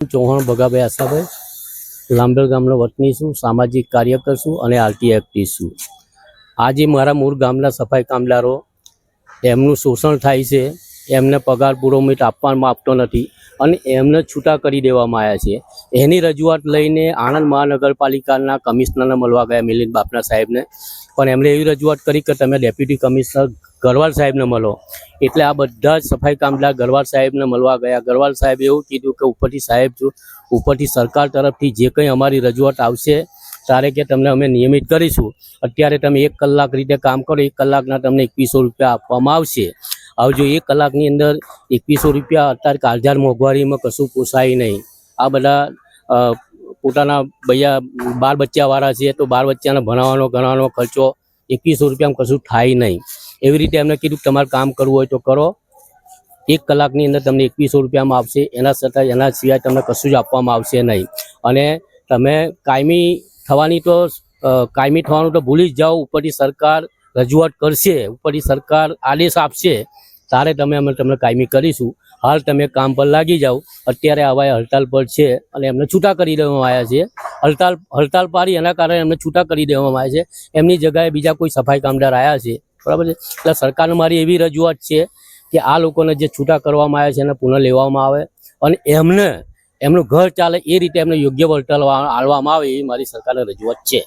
ચૌહાણ ભગાભાઈ આશાભાઈ. લાંબેલ ગામનો વતની છું, સામાજિક કાર્યકર છું અને આરટી એક્ટિવ છું. આજે મારા મૂળ ગામના સફાઈ કામદારો, એમનું શોષણ થાય છે, એમને પગાર પૂરો મીટ આપવામાં આપતો નથી. અને એમને છૂટા કરી દેવામાં આવ્યા છે. એની રજૂઆત લઈને આણંદ મહાનગરપાલિકાના કમિશનરને મળવા ગયા મિલિંદ બાપના સાહેબને. પણ એમણે એવી રજૂઆત કરી કે તમે ડેપ્યુટી કમિશનર ગરવાલ સાહેબને મળો. એટલે આ બધા જ સફાઈ કામદાર ગરવાલ સાહેબને મળવા ગયા. ગરવાલ સાહેબે એવું કીધું કે ઉપરથી સાહેબ ઉપરથી સરકાર તરફથી જે કંઈ અમારી રજૂઆત આવશે ત્યારે કે તમને અમે નિયમિત કરીશું. અત્યારે તમે એક કલાક રીતે કામ કરો, એક કલાકના તમને એકવીસો રૂપિયા આપવામાં આવશે. હવે જો એક કલાકની અંદર એકવીસો રૂપિયા અત્યારે કાળઝાળ મોંઘવારીમાં કશું પોસાય નહીં. આ બધા પોતાના ભૈયા બાર બચ્ચાવાળા છે, તો બાર બચ્ચાને ભણાવવાનો, ગણાવવાનો ખર્ચો એકવીસો રૂપિયામાં કશું થાય નહીં. એવી રીતે એમને કીધું તમારે કામ કરવું હોય તો કરો. એક કલાકની અંદર તમને એકવીસો રૂપિયામાં આવશે એના છતાં, એના સિવાય તમને કશું જ આપવામાં આવશે નહીં. અને તમે કાયમી થવાની તો કાયમી થવાનું તો ભૂલી જ જાઓ. ઉપરથી સરકાર રજૂઆત કરશે, ઉપરથી સરકાર આદેશ આપશે. ત્યારે તમે અમે તમને કાયમી કરીશું. હાલ તમે કામ પર લાગી જાઓ. અત્યારે આવા હડતાલ પર છે અને એમને છૂટા કરી દેવામાં આવ્યા છે. હડતાલ હડતાલ પાડી એના કારણે એમને છૂટા કરી દેવામાં આવ્યા છે. એમની જગ્યાએ બીજા કોઈ સફાઈ કામદાર આવ્યા છે. બરાબર છે? એટલે સરકારને મારી એવી રજૂઆત છે કે આ લોકોને જે છૂટા કરવામાં આવ્યા છે એને પુનઃ લેવામાં આવે અને એમને, એમનું ઘર ચાલે એ રીતે એમને યોગ્ય વળતર આળવામાં આવે એવી મારી સરકારને રજૂઆત છે.